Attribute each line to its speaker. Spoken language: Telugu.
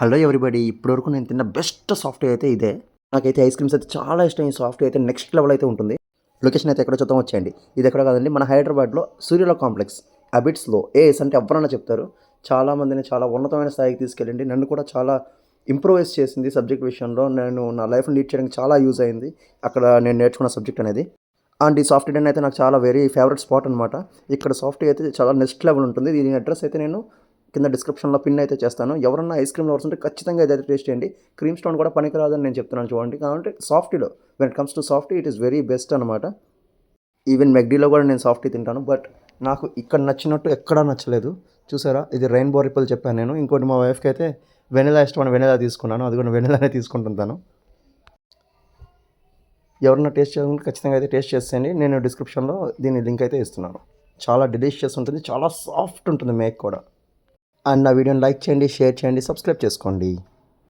Speaker 1: హలో ఎవరిబడి ఇప్పటివరకు నేను తిన్న బెస్ట్ సాఫ్ట్వేర్ అయితే ఇదే. నాకైతే ఐస్ క్రీమ్స్ అయితే చాలా ఇష్టం. ఈ సాఫ్ట్వేర్ అయితే నెక్స్ట్ లెవెల్ అయితే ఉంటుంది. లొకేషన్ అయితే ఎక్కడ చూద్దాం వచ్చేయండి. ఇది ఎక్కడ కాదండి మన హైదరాబాద్లో సూర్యలో కాంప్లెక్స్ అబిట్స్లో ఏఎస్ అంటే ఎవరన్నా చెప్తారు. చాలా మందిని చాలా ఉన్నతమైన స్థాయికి తీసుకెళ్ళండి. నన్ను కూడా చాలా ఇంప్రూవైజ్ చేసింది సబ్జెక్ట్ విషయంలో. నేను నా లైఫ్ని లీడ్ చేయడానికి చాలా యూజ్ అయింది అక్కడ నేను నేర్చుకున్న సబ్జెక్ట్ అనేది. అండ్ ఈ సాఫ్ట్వేర్ అయితే నాకు చాలా వెరీ ఫేవరెట్ స్పాట్ అనమాట ఇక్కడ సాఫ్ట్వేర్ అయితే చాలా నెక్స్ట్ లెవెల్ ఉంటుంది. దీని అడ్రస్ అయితే నేను కింద డిస్క్రిప్షన్లో పిన్ అయితే చేస్తాను. ఎవరన్నా ఐస్ క్రీమ్ లవర్స్ ఉంటే ఖచ్చితంగా ఇదైతే టేస్ట్ చేయండి. క్రీమ్ స్టోన్ కూడా పనికిరాదని నేను చెప్తున్నాను చూడండి. కాబట్టి సాఫ్టీలో when it comes to softy it is very best అనమాట ఈవెన్ మెగ్డీలో కూడా నేను సాఫ్టీ తింటాను. బట్ నాకు ఇక్కడ నచ్చినట్టు ఎక్కడా నచ్చలేదు. చూసారా? ఇది రెయిన్బో రిపల్ చెప్పాను నేను. ఇంకోటి మా వైఫ్కి అయితే వెనిలా ఇష్టమైన వెనిలా తీసుకున్నాను. అది కూడా వెనిలానే తీసుకుంటుంటాను ఎవరన్నా టేస్ట్ చేయాలంటే ఖచ్చితంగా అయితే టేస్ట్ చేసేయండి. నేను డిస్క్రిప్షన్లో దీని లింక్ అయితే ఇస్తున్నాను. చాలా డెలిషియస్ ఉంటుంది. చాలా సాఫ్ట్ ఉంటుంది మేక్ కూడా. అండ్ నా వీడియోని లైక్ చేయండి షేర్ చేయండి సబ్స్క్రైబ్ చేసుకోండి.